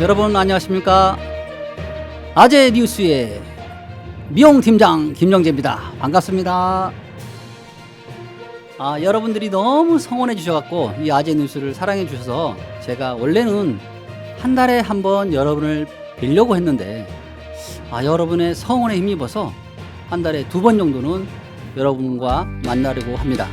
여러분 안녕하십니까? 아재 뉴스의 미용 팀장 김정재입니다. 반갑습니다. 아, 여러분들이 너무 성원해 주셔갖고 이 아재 뉴스를 사랑해 주셔서 제가 원래는 한 달에 한 번 여러분을 뵈려고 했는데 아, 여러분의 성원에 힘입어서 한 달에 두 번 정도는 여러분과 만나려고 합니다.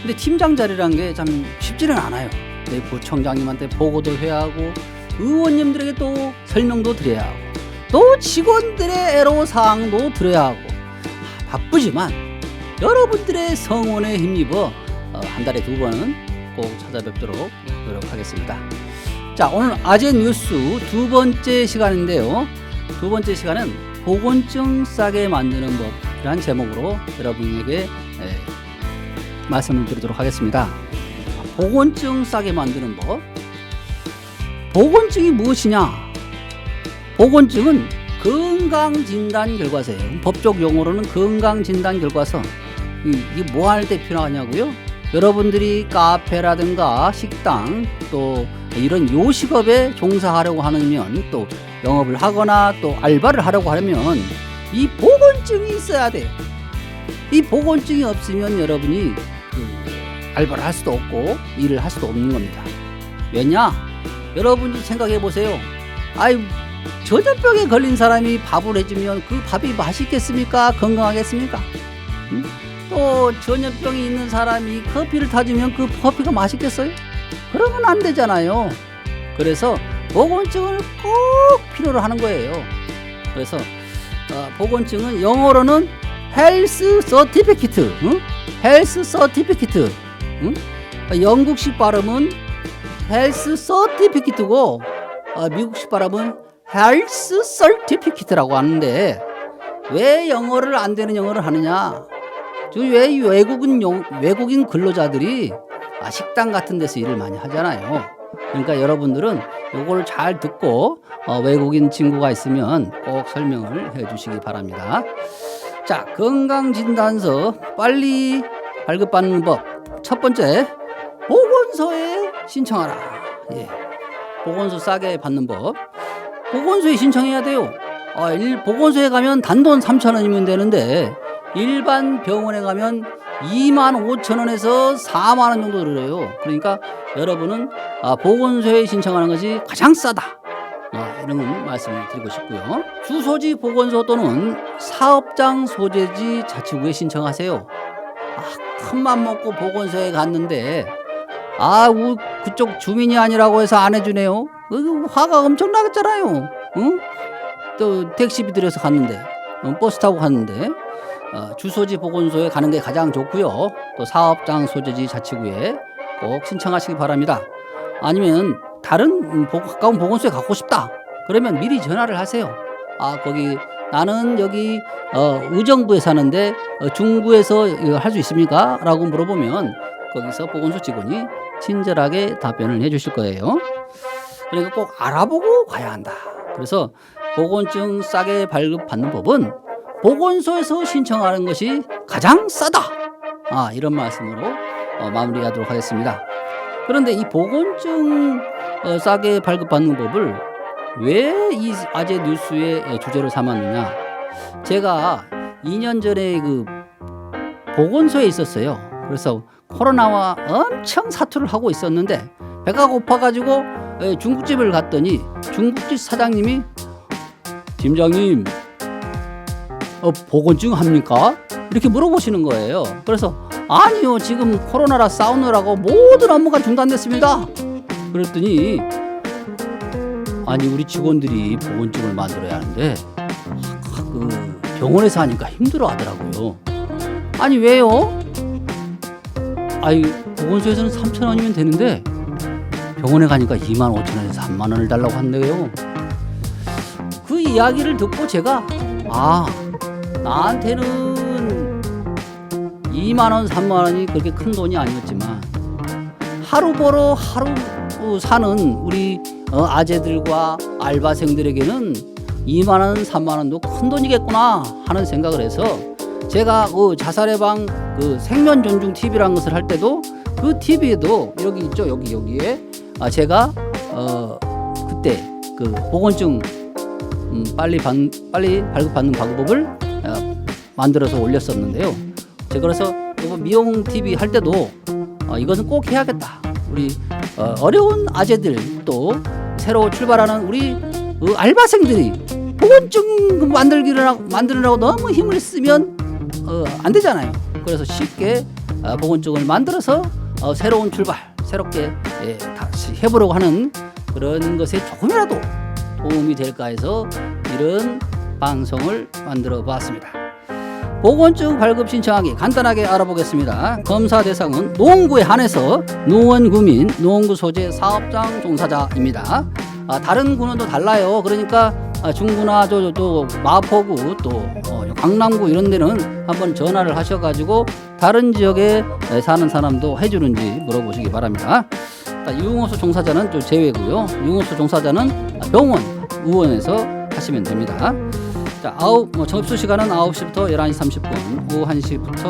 근데 팀장 자리란 게참 쉽지는 않아요. 내 부총장님한테 보고도 해야 하고 의원님들에게 또 설명도 드려야 하고 또 직원들의 애로 사항도 들어야 하고 아, 바쁘지만 여러분들의 성원에 힘입어 어, 한 달에 두 번은 꼭 찾아뵙도록 노력하겠습니다. 자 오늘 아재 뉴스 두 번째 시간인데요. 두 번째 시간은 보건증 싸게 만드는 법이란 제목으로 여러분에게 에, 말씀을 드리도록 하겠습니다. 보건증 싸게 만드는 법. 보건증이 무엇이냐? 보건증은 건강진단 결과서예요. 법적 용어로는 건강진단 결과서. 이- 이게 뭐 할 때 필요하냐고요? 여러분들이 카페라든가 식당 또 이런 요식업에 종사하려고 하면 또 영업을 하거나 또 알바를 하려고 하면 이 보건증이 있어야 돼요. 이 보건증이 없으면 여러분이 그 알바를 할 수도 없고 일을 할 수도 없는 겁니다. 왜냐? 여러분이 생각해 보세요. 아이 저전병에 걸린 사람이 밥을 해주면 그 밥이 맛있겠습니까? 건강하겠습니까? 응? 또 전염병이 있는 사람이 커피를 타주면 그 커피가 맛있겠어요? 그러면 안 되잖아요. 그래서 보건증을 꼭 필요로 하는 거예요. 그래서 어, 보건증은 영어로는 헬스 서티피키트, 응? 헬스 서티피키트, 응? 어, 영국식 발음은 헬스 서티피키트고 어, 미국식 발음은 헬스 서티피키트라고 하는데 왜 영어를 안 되는 영어를 하느냐? 저왜 외국인 용, 외국인 근로자들이 아, 식당 같은 데서 일을 많이 하잖아요. 그러니까 여러분들은 요걸 잘 듣고 어, 외국인 친구가 있으면 꼭 설명을 해주시기 바랍니다. 자, 건강진단서 빨리 발급받는 법. 첫 번째, 보건소에 신청하라. 예. 보건소 싸게 받는 법. 보건소에 신청해야 돼요. 아, 일, 보건소에 가면 단돈 3,000원이면 되는데 일반 병원에 가면 2만 5천 원에서 4만 원 정도 들어요. 그러니까 여러분은 아, 보건소에 신청하는 것이 가장 싸다. 아, 이런 말씀을 드리고 싶고요. 주소지 보건소 또는 사업장 소재지 자치구에 신청하세요. 아, 큰맘 먹고 보건소에 갔는데 아, 우, 그쪽 주민이 아니라고 해서 안 해주네요. 그 화가 엄청 나겠잖아요. 응? 또 택시비 들여서 갔는데 어, 버스 타고 갔는데 어, 주소지 보건소에 가는 게 가장 좋고요. 또 사업장 소재지 자치구에 꼭 신청하시기 바랍니다. 아니면 다른 음, 보- 가까운 보건소에 가고 싶다. 그러면 미리 전화를 하세요. 아 거기 나는 여기 어, 의정부에 사는데 어, 중구에서 할 수 있습니까? 라고 물어보면 거기서 보건소 직원이 친절하게 답변을 해 주실 거예요. 그러니까 꼭 알아보고 가야 한다. 그래서 보건증 싸게 발급받는 법은 보건소에서 신청하는 것이 가장 싸다. 아, 이런 말씀으로 어, 마무리하도록 하겠습니다. 그런데 이 보건증 어, 싸게 발급받는 법을 왜 이 아재 뉴스의 주제로 삼았느냐? 제가 2년 전에 그 보건소에 있었어요. 그래서 코로나와 엄청 사투를 하고 있었는데 배가 고파가지고 에, 중국집을 갔더니 중국집 사장님이 팀장님 어, 보건증 합니까? 이렇게 물어보시는 거예요. 그래서 아니요 지금 코로나라 싸우느라고 모든 업무가 중단됐습니다. 그랬더니 아니 우리 직원들이 보건증을 만들어야 하는데 아, 그 병원에서 하니까 힘들어 하더라고요. 아니 왜요? 아이 보건소에서는 3천 원이면 되는데 병원에 가니까 2만 5천 원에서 3만 원을 달라고 한대요. 그 이야기를 듣고 제가 아 나한테는 2만 원, 3만 원이 그렇게 큰 돈이 아니었지만 하루 벌어 하루 사는 우리 어, 아재들과 알바생들에게는 2만 원, 3만 원도 큰 돈이겠구나 하는 생각을 해서 제가 그 자살의 방그 생명 존중 TV라는 것을 할 때도 그 TV에도 여기 있죠 여기 여기에 아 제가 어 그때 그 보건증 음, 빨리 반, 빨리 발급받는 방법을 어, 만들어서 올렸었는데요. 제가 그래서 미용 TV 할 때도 어, 이것은 꼭 해야겠다. 우리 어, 어려운 아재들 또 새로 출발하는 우리 어, 알바생들이 보건증 만들기를 하- 만드느라고 너무 힘을 쓰면 어, 안 되잖아요. 그래서 쉽게 어, 보건증을 만들어서 어, 새로운 출발, 새롭게 예, 다시 해보려고 하는 그런 것에 조금이라도 도움이 될까 해서 이런 방송을 만들어 봤습니다. 보건증 발급 신청하기 간단하게 알아보겠습니다. 검사 대상은 노원구에 한해서 노원구민, 노원구 소재 사업장 종사자입니다. 아, 다른 구는 또 달라요. 그러니까 아, 중구나 저, 저, 또 마포구 또 어, 강남구 이런 데는 한번 전화를 하셔가지고 다른 지역에 에, 사는 사람도 해주는지 물어보시기 바랍니다. 자, 유흥호소 종사자는 좀 제외고요. 유흥호소 종사자는 병원, 의원에서 하시면 됩니다. 자, 아홉 뭐 접수 시간은 9시부터 11시 30분, 오후 1시부터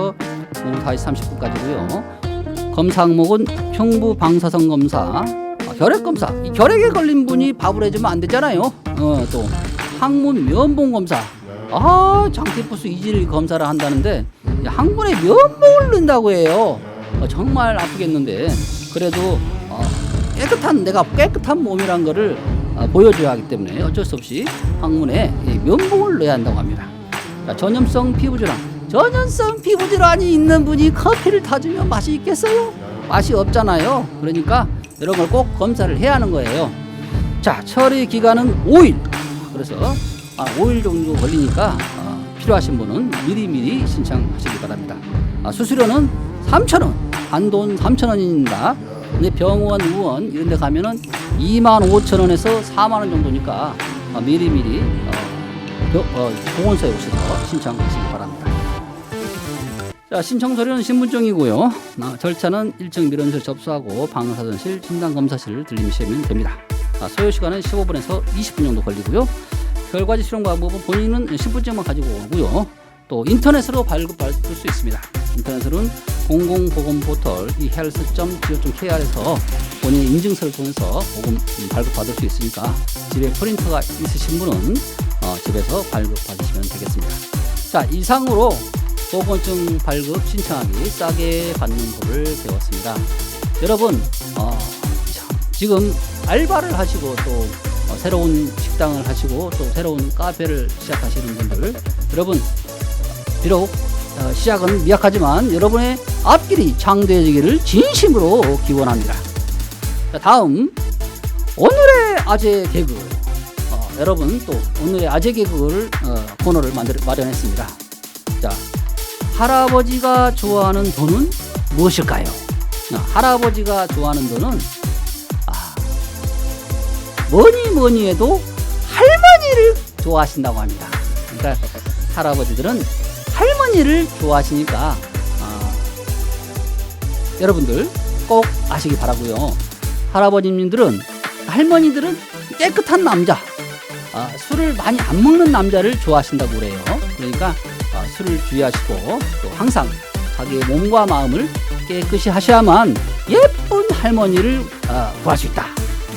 오후 5시 30분까지고요. 검사 항목은 흉부 방사선 검사, 아, 혈액 검사. 이 혈액에 걸린 분이 밥을 해주면 안 되잖아요. 어, 또 항문 면봉 검사. 아, 장티푸스 이질 검사를 한다는데 이 항문에 면봉을 넣는다고 해요. 어, 정말 아프겠는데 그래도 어, 깨끗한 내가 깨끗한 몸이란 거를 어, 보여줘야 하기 때문에 어쩔 수 없이 항문에 이 면봉을 넣어야 한다고 합니다. 자, 전염성 피부 질환. 전염성 피부 질환이 있는 분이 커피를 타주면 맛이 있겠어요? 맛이 없잖아요. 그러니까 이런 걸 꼭 검사를 해야 하는 거예요. 자, 처리 기간은 5일. 그래서 아, 5일 정도 걸리니까 어, 필요하신 분은 미리미리 신청하시기 바랍니다. 아, 수수료는 3,000원, 단돈 3,000원입니다. 근데 병원, 의원 이런 데 가면은 2만 5천 원에서 4만 원 정도니까 어, 미리미리 어, 병- 어, 보건소에 오셔서 신청하시기 바랍니다. 자, 신청 서류는 신분증이고요. 아, 절차는 1층 밀원실 접수하고 방사선실 진단검사실을 들리시면 됩니다. 아, 소요 시간은 15분에서 20분 정도 걸리고요. 결과지 수령 방법은 본인은 신분증만 가지고 오고요. 또 인터넷으로 발급 받을 수 있습니다. 인터넷으로는 공공보건 포털 이 헬스.go.kr에서 본인 인증서를 통해서 보금 음, 발급받을 수 있으니까 집에 프린터가 있으신 분은 어, 집에서 발급받으시면 되겠습니다. 자 이상으로 보건증 발급 신청하기 싸게 받는 법을 배웠습니다. 여러분 어, 자, 지금 알바를 하시고 또 어, 새로운 식당을 하시고 또 새로운 카페를 시작하시는 분들 여러분 비록 어, 시작은 미약하지만 여러분의 앞길이 창대해지기를 진심으로 기원합니다. 자, 다음 오늘의 아재 개그 어, 여러분 또 오늘의 아재 개그를 어, 코너를 만들, 마련했습니다. 자 할아버지가 좋아하는 돈은 무엇일까요? 어, 할아버지가 좋아하는 돈은 아, 뭐니 뭐니 해도 할머니를 좋아하신다고 합니다. 그러니까 할아버지들은 할머니를 좋아하시니까 아, 여러분들 꼭 아시기 바라고요. 할아버님들은 할머니들은 깨끗한 남자, 아, 술을 많이 안 먹는 남자를 좋아하신다고 그래요. 그러니까 아, 술을 주의하시고 또 항상 자기의 몸과 마음을 깨끗이 하셔야만 예쁜 할머니를 아, 구할 수 있다.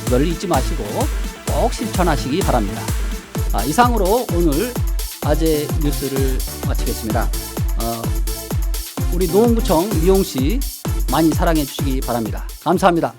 이걸 잊지 마시고 꼭 실천하시기 바랍니다. 아, 이상으로 오늘 아재 뉴스를 마치겠습니다. 어, 우리 노원구청 미용시 많이 사랑해 주시기 바랍니다. 감사합니다.